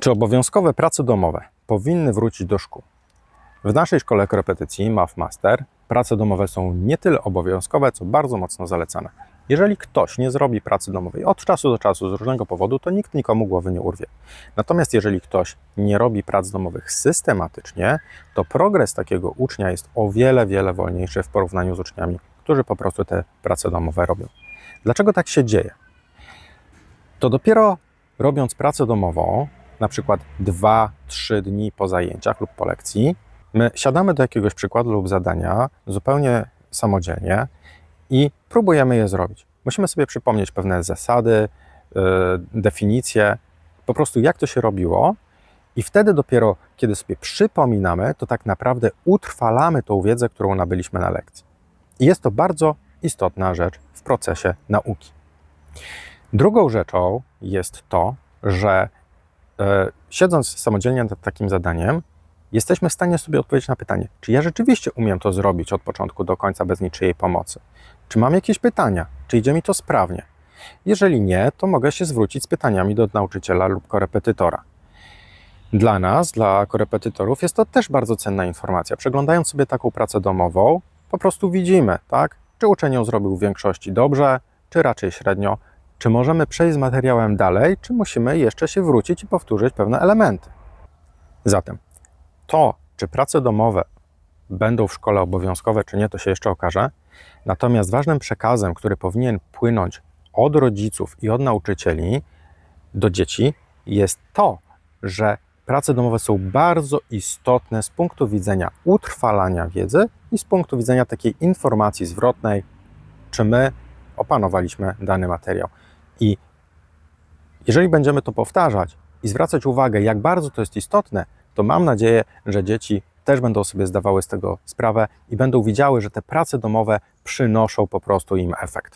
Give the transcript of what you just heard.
Czy obowiązkowe prace domowe powinny wrócić do szkół? W naszej szkole korepetycji MAF Master prace domowe są nie tyle obowiązkowe, co bardzo mocno zalecane. Jeżeli ktoś nie zrobi pracy domowej od czasu do czasu z różnego powodu, to nikt nikomu głowy nie urwie. Natomiast jeżeli ktoś nie robi prac domowych systematycznie, to progres takiego ucznia jest o wiele, wiele wolniejszy w porównaniu z uczniami, którzy po prostu te prace domowe robią. Dlaczego tak się dzieje? To dopiero robiąc pracę domową, na przykład 2-3 dni po zajęciach lub po lekcji, my siadamy do jakiegoś przykładu lub zadania zupełnie samodzielnie i próbujemy je zrobić. Musimy sobie przypomnieć pewne zasady, yy, definicje, po prostu jak to się robiło, i wtedy dopiero, kiedy sobie przypominamy, to tak naprawdę utrwalamy tą wiedzę, którą nabyliśmy na lekcji. I jest to bardzo istotna rzecz w procesie nauki. Drugą rzeczą jest to, że siedząc samodzielnie nad takim zadaniem, jesteśmy w stanie sobie odpowiedzieć na pytanie, czy ja rzeczywiście umiem to zrobić od początku do końca bez niczyjej pomocy? Czy mam jakieś pytania? Czy idzie mi to sprawnie? Jeżeli nie, to mogę się zwrócić z pytaniami do nauczyciela lub korepetytora. Dla nas, dla korepetytorów, jest to też bardzo cenna informacja. Przeglądając sobie taką pracę domową, po prostu widzimy, tak, czy uczeń ją zrobił w większości dobrze, czy raczej średnio, czy możemy przejść z materiałem dalej, czy musimy jeszcze się wrócić i powtórzyć pewne elementy. Zatem to, czy prace domowe będą w szkole obowiązkowe, czy nie, to się jeszcze okaże. Natomiast ważnym przekazem, który powinien płynąć od rodziców i od nauczycieli do dzieci, jest to, że prace domowe są bardzo istotne z punktu widzenia utrwalania wiedzy i z punktu widzenia takiej informacji zwrotnej, czy my opanowaliśmy dany materiał. I jeżeli będziemy to powtarzać i zwracać uwagę, jak bardzo to jest istotne, to mam nadzieję, że dzieci też będą sobie zdawały z tego sprawę i będą widziały, że te prace domowe przynoszą po prostu im efekt.